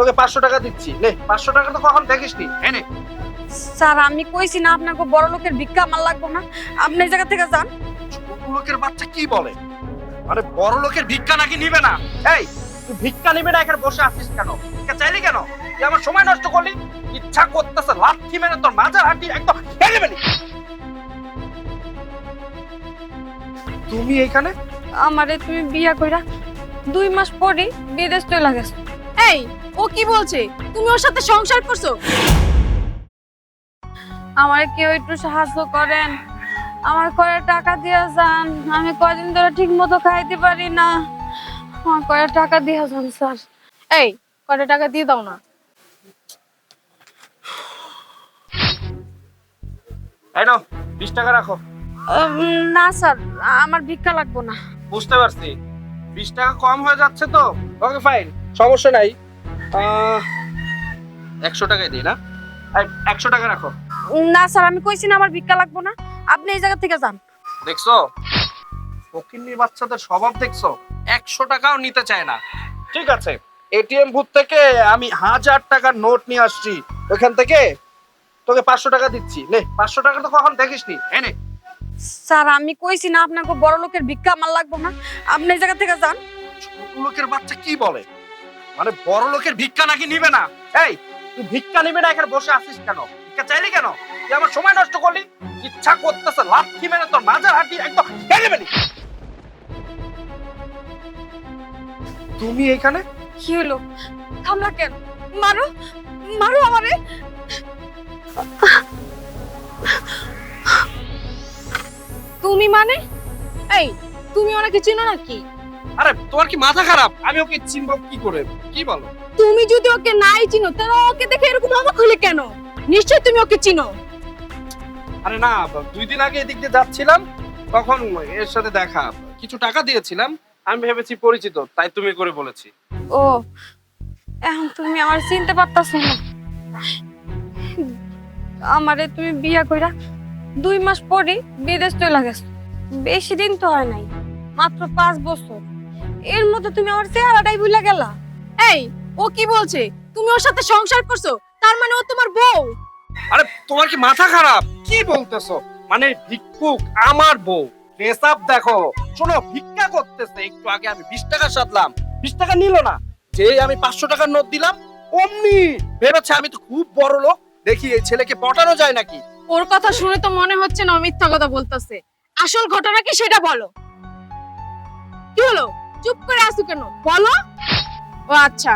তোকে পাঁচশো টাকা দিচ্ছি। নে পাঁচশো টাকা তো কখন দেখিসনি এনে স্যার আমি কইছি না আপনাকে বড় লোকের ভিক্ষা আমার লাগবো না। আপনি এই জায়গা থেকে যান। ছোট লোকের বাচ্চা কি বলে? মানে বড় লোকের ভিক্ষা নাকি নিবে না? এই তুই ভিক্ষা নিবে না এখানে বসে আছিস কেন? ভিক্ষা চাইলি কেন? তুই আমার সময় নষ্ট করলি? ইচ্ছা করতেছে লাথি মেরে তোর মাজার হাঁটি একদম ভেঙে ফেলি। তুমি এখানে আমারে তুমি বিয়া কইরা দুই মাস পরই বিদেশ চলে গেছো। এই ও কি বলছে? তুমি ওর সাথে সংসার করছ? আমারে কেউ একটু সাহায্য করেন। আমার কয়ে টাকা দিয়ে যান। আমি কয়দিন ধরে ঠিক মতো খাইতে পারি না। আমার কয়ে টাকা দিয়ে যান স্যার। এই কত টাকা দিয়ে দাও না। এই নাও বিশ টাকা রাখো। উম, না স্যার আমার ভিক্ষা লাগবো না। বুঝতে পারছি। বিশ টাকা কম হয়ে যাচ্ছে তো? ওকে ফাইন সমস্যা নাই। একশো টাকাই দিই না? একশো টাকা রাখো। না স্যার আমি কইছি না আমার ভিক্ষা লাগবো না। আপনি এই জায়গা থেকে যান। দেখছ? ফকিন্নি বাচ্চাদের স্বভাব দেখছ? একশো টাকাও নিতে চায় না। ঠিক আছে এটিএম বুথ থেকে আমি হাজার টাকার নোট নিয়ে আসছি। ওখান থেকে তোকে পাঁচশো টাকা দিচ্ছি। নে পাঁচশো টাকা তো কখন দেখিসনি এনে স্যার আমি কইছি না আপনাকে বড় লোকের ভিক্ষা আমার লাগবো না। আপনি এই জায়গা থেকে যান। ছোট লোকের বাচ্চা কি বলে? মানে বড় লোকের ভিক্ষা নাকি নিবে না? এই, তুই ভিক্ষা নিবে না, এখানে বসে আছিস কেন? ভিক্ষা চাইলি কেন? তুই আমার সময় নষ্ট করলি? ইচ্ছা করতেছে, লাথি মেরে তোর মাজার হাঁটি একদম ফেলি। তুমি এখানে? কি হলো? থামলা কেন? মারো মারো আমারে। তুমি মানে? এই, তুমি ওনাকে চিনো নাকি? আরে তোমার কি মাথা খারাপ? আমি ওকে চিনব কি করে? কি বলো? তুমি যদি ওকে নাই চিনো তাহলে ওকে দেখে এরকম অবাক হলে কেন? নিশ্চয় তুমি ওকে চিনো। আরে না দুই দিন আগে এদিক দিয়ে যাচ্ছিলাম তখন এর সাথে দেখা। কিছু টাকা দিয়েছিলাম আমি ভেবেছি পরিচিত তাই তুমি করে বলেছি। ও এখন তুমি আমার চিনতে পারতাছ না। আমারে তুমি বিয়া কইরা দুই মাস পরই বিদেশ চলে গেছো। বেশি দিন তো হয় নাই মাত্র পাঁচ বছর। এর মধ্যে তুমি আমার চেহারাটাই ভুলে গেলা। এই ও কি বলছে? তুমি ওর সাথে সংসার করছ তার মানে ও তোমার বউ। আরে তোমার কি মাথা খারাপ? কি বলতেছো? মানে ভিক্ষুক আমার বউ। ড্রেস আপ দেখো শোনো ভিক্ষা করতেছে। একটু আগে আমি বিশ টাকা সাধলাম। বিশ টাকা নিল না। যে আমি পাঁচশো টাকার নোট দিলাম অমনি ভেবেছে আমি তো খুব বড় লোক। দেখি এই ছেলেকে পটানো যায় নাকি? ওর কথা শুনে তো মনে হচ্ছে না মিথ্যা কথা বলতেছে। আসল ঘটনা কি সেটা বলো। চুপ করে আসো কেন? বলো। ও আচ্ছা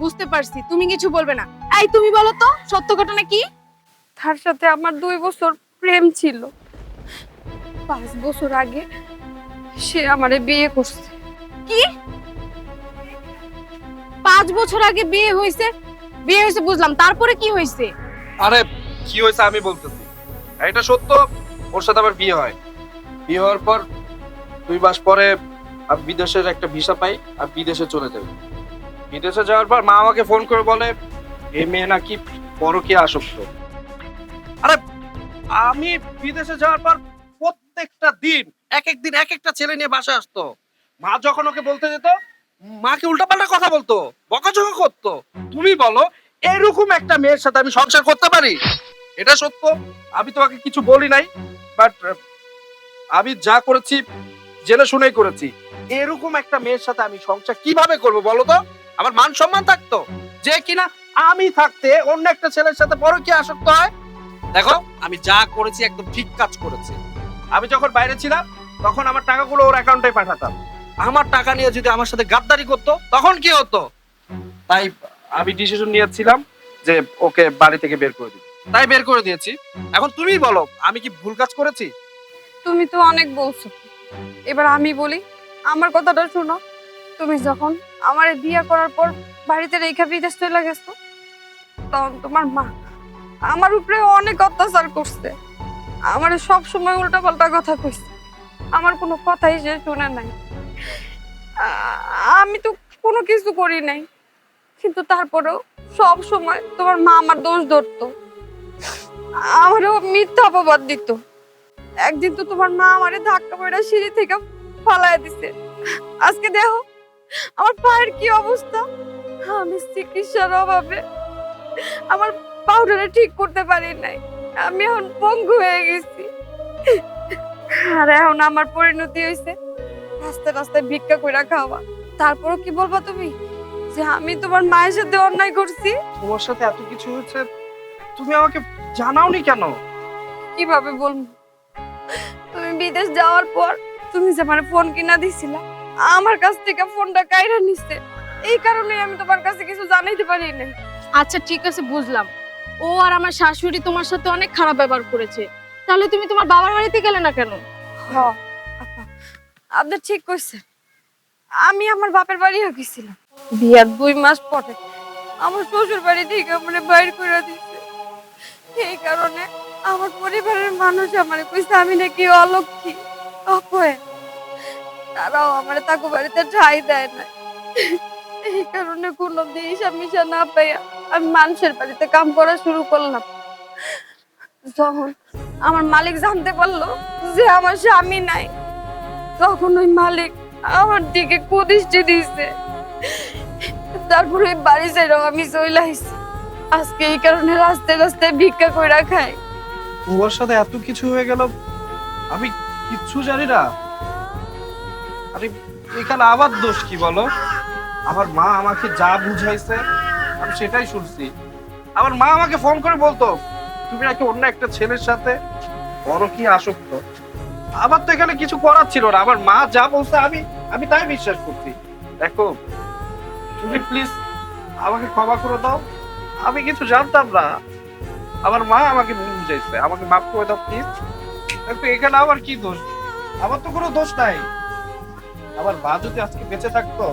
বুঝতে পারছি তুমি কিছু বলবে না। এই তুমি বলো তো সত্য ঘটনা কি? তার সাথে আমার দুই বছর প্রেম ছিল। পাঁচ বছর আগে সে আমারে বিয়ে করছে। কি? পাঁচ বছর আগে বিয়ে হয়েছে বিয়ে হয়েছে বুঝলাম। তারপরে কি হয়েছে আরে কি হয়েছে আমি বলতেছি। এটা সত্য ওর সাথে আবার বিয়ে হয়। বিয়ে হওয়ার পর দুই মাস পরে আমি বিদেশের একটা ভিসা পাই আর বিদেশে চলে যাই। বিদেশে যাওয়ার পর মা আমাকে ফোন করে বলে, এ মেয়ে নাকি পরকে আসক্ত। আরে, আমি বিদেশে যাওয়ার পর প্রত্যেকটা দিন এক এক দিন এক একটা ছেলে নিয়ে বাসা আসতো। মা যখন ওকে বলতে যেত, মাকে উল্টাপাল্টা কথা বলতো, বকাঝকা করতো। তুমি বলো, এরকম একটা মেয়ের সাথে আমি সংসার করতে পারি? এটা সত্য? আমি তোমাকে কিছু বলি নাই বাট আমি যা করেছি জেনে শুনেই করেছি। এরকম একটা মেয়ের সাথে আমি সংসার কীভাবে করব বলো তো? আমার মান সম্মান থাকতো? যে কিনা আমি থাকতে অন্য একটা ছেলের সাথে বড় কি আসক্ত হয়? দেখো, আমি যা করেছি একদম ঠিক কাজ করেছি। আমি যখন বাইরে ছিলাম, তখন আমার টাকাগুলো ওর অ্যাকাউন্টে পাঠাতাম। আমার টাকা নিয়ে যদি আমার সাথে গাদ্দারি করতো, তখন কি হতো? তাই আমি ডিসিশন নিয়েছিলাম যে ওকে বাড়ি থেকে বের করে দিই। তাই বের করে দিয়েছি। এখন তুমি বলো, আমি কি ভুল কাজ করেছি? তুমি তো অনেক বলছো। এবার আমি বলি, আমার কথাটা শোনো। তুমি যখন আমার বিয়ে করার পর বাড়িতে রেখা বিদেশ চলে গেছো, তখন তোমার মা আমার উপরে অনেক অত্যাচার করছে। আমার সব সময় উল্টা পাল্টা কথা কইছে। আমার কোনো কথাই সে শুনে নাই। আমি তো কোনো কিছু করি নাই। কিন্তু তারপরেও সব সময় তোমার মা আমার দোষ ধরতো। আমারও মিথ্যা অপবাদ দিত। একদিন তো তোমার মা আমারে ধাক্কা মেরে সিঁড়ি থেকে ফালায় দিছে। আজকে দেখো আমার পায়ের কি অবস্থা। আমি চিকিৎসার অভাবে আমার পাউডারে ঠিক করতে পারি নাই। আমি এখন পঙ্গু হয়ে গেছি। আর এখন আমার পরিণতি হয়েছে। রাস্তায় রাস্তায় ভিক্ষা করে খাওয়া। তারপরও কি বলবা তুমি? যে আমি তোমার মায়ের সাথে অন্যায় করছি? তোমার সাথে এত কিছু হয়েছে তুমি আমাকে জানাওনি কেন? কীভাবে বলব? বিদেশ যাওয়ার পর তুমি যে আমার ফোন কিনা দিছিলা আমার কাছ থেকে ফোনটা কাইরা নিচ্ছে এই কারণে আমি তোমার কাছে কিছু জানাইতে পারি না আচ্ছা ঠিক আছে বুঝলাম। ও আর আমার শাশুড়ি তোমার সাথে অনেক খারাপ ব্যবহার করেছে। তাহলে তুমি তোমার বাবার বাড়িতে গেলে না কেন? হ আপা আপনি ঠিক কইছেন। আমি আমার বাপের বাড়িও গেছিলাম। বিয়ার দুই মাস পরে আমার শ্বশুর বাড়ি থেকে আমার বাইর করে দিচ্ছে এই কারণে আমার পরিবারের মানুষ আমার কইছে, আমি নাকি অলক্ষী। অপয়ে, তারাও আমার তাকু বাড়িতে ঠাই দেয় না এই কারণে কোনো দিশা মিশা না পাইয়া আমি মানুষের বাড়িতে কাম করা শুরু করলাম। যখন আমার মালিক জানতে পারল যে আমার স্বামী নাই, তখন ওই মালিক আমার দিকে কুদৃষ্টি দিয়েছে। তারপরে বাড়ি ছেড়েও আমি চলে আজকে এই কারণে রাস্তায় রাস্তায় ভিক্ষা কইরা খাই। তোমার সাথে এত কিছু হয়ে গেল, আমি কিচ্ছু জানি না। আরে, এখানে আবার দোষ কি বলো? আমার মা আমাকে যা বুঝাইছে, আমি সেটাই শুনছি। আমার মা আমাকে ফোন করে বলতো, তুমি নাকি অন্য একটা ছেলের সাথে বড় কি আসক্ত? আমার তো এখানে কিছু করার ছিল না। আমার মা যা বলছে, আমি আমি তাই বিশ্বাস করছি। দেখো, তুমি প্লিজ আমাকে ক্ষমা করে দাও। আমি কিছু জানতাম না। আমার মা আমাকে বুঝাইছে আমাকে মাফ করে দাও প্লিজ এখানে আমার কি দোষ? আমার তো কোনো দোষ নাই। আমার মা যদি আজকে বেঁচে থাকতো,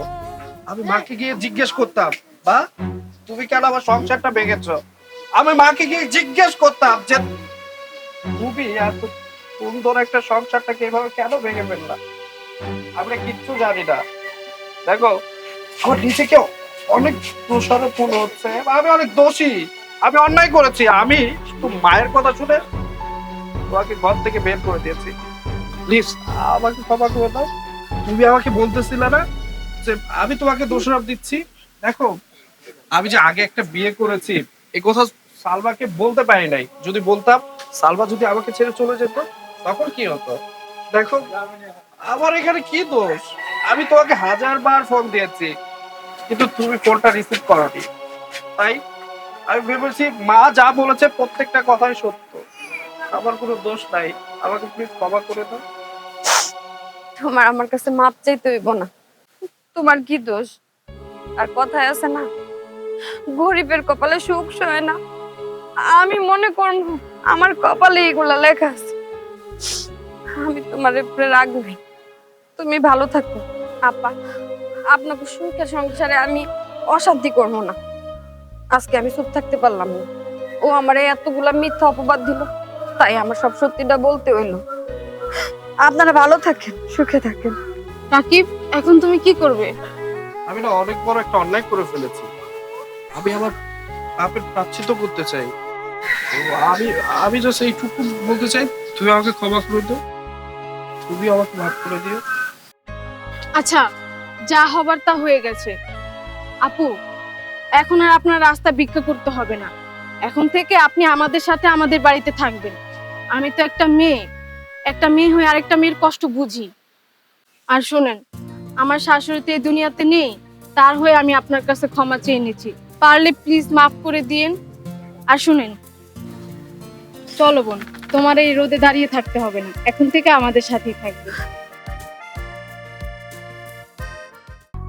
আমি মাকে গিয়ে জিজ্ঞেস করতাম বা তুমি কেন আমার সংসারটা ভেঙেছ? আমি মাকে গিয়ে জিজ্ঞেস করতাম যে, তুমি এত সুন্দর একটা সংসারটাকে এভাবে কেন ভেঙে ফেললাম আমরা কিচ্ছু জানি না। দেখো, আমার নিজেকে অনেক মনে হচ্ছে, আমি অনেক দোষী। আমি অন্যায় করেছি, আমি শুধু মায়ের কথা শুনে তোমাকে ঘর থেকে বের করে দিয়েছি। প্লিজ আমাকে ক্ষমা করে দাও। তুমি আমাকে বলতেছিলে না যে আমি তোমাকে দোষারোপ দিচ্ছি। দেখো, আমি যে আগে একটা বিয়ে করেছি এই কথা সালমাকে বলতে পারি নাই। যদি বলতাম, সালমা যদি আমাকে ছেড়ে চলে যেত, তখন কি হতো? দেখো, আমার এখানে কি দোষ? আমি তোমাকে হাজার বার ফোন দিয়েছি, কিন্তু তুমি ফোনটা রিসিভ করনি। তাই আমি ভেবেছি মা যা বলেছে প্রত্যেকটা কথাই সত্য। আমার কোনো দোষ নাই। আমাকে প্লিজ ক্ষমা করে দাও। তোমার আমার কাছে মাপ চাইতে হইব না। তোমার কি দোষ? আর কথায় আছে না, গরিবের কপালে সুখ সয় না। আমি মনে করব, আমার কপালে এগুলা লেখা আছে। আমি তোমার উপরে নাই তুমি ভালো থাকো। আপা, আপনাকে সুখের সংসারে আমি অশান্তি করব না। আজকে আমি চুপ থাকতে পারলাম না। ও আমার এতগুলা মিথ্যা অপবাদ দিল তাই আমার সব সত্যিটা বলতে হইল। আপনারা ভালো থাকেন সুখে থাকেন। রাকিব এখন তুমি কি করবে? আমি না অনেক বড় একটা অন্যায় করে ফেলেছি। আমি আমার পাপের প্রাচ্ছিত করতে চাই। আমি আমি জাস্ট এইটুকু বলতে চাই তুমি আমাকে ক্ষমা করে দাও তুমি আমাকে মাফ করে দিও। আচ্ছা যা হবার তা হয়ে গেছে। আপু এখন আর আপনার রাস্তা ভিক্ষা করতে হবে না। এখন থেকে আপনি আমাদের সাথে আমাদের বাড়িতে থাকবেন। আমি তো একটা মেয়ে। একটা মেয়ে হয়ে আরেকটা মেয়ের কষ্ট বুঝি। আর শোনেন, আমার শাশুড়ি তো এই দুনিয়াতে নেই। তার হয়ে আমি আপনার কাছে ক্ষমা চেয়ে নিচ্ছি। পারলে প্লিজ মাফ করে দিয়েন। আর শুনেন, চলো বোন, তোমার এই রোদে দাঁড়িয়ে থাকতে হবে না। এখন থেকে আমাদের সাথেই থাকবে।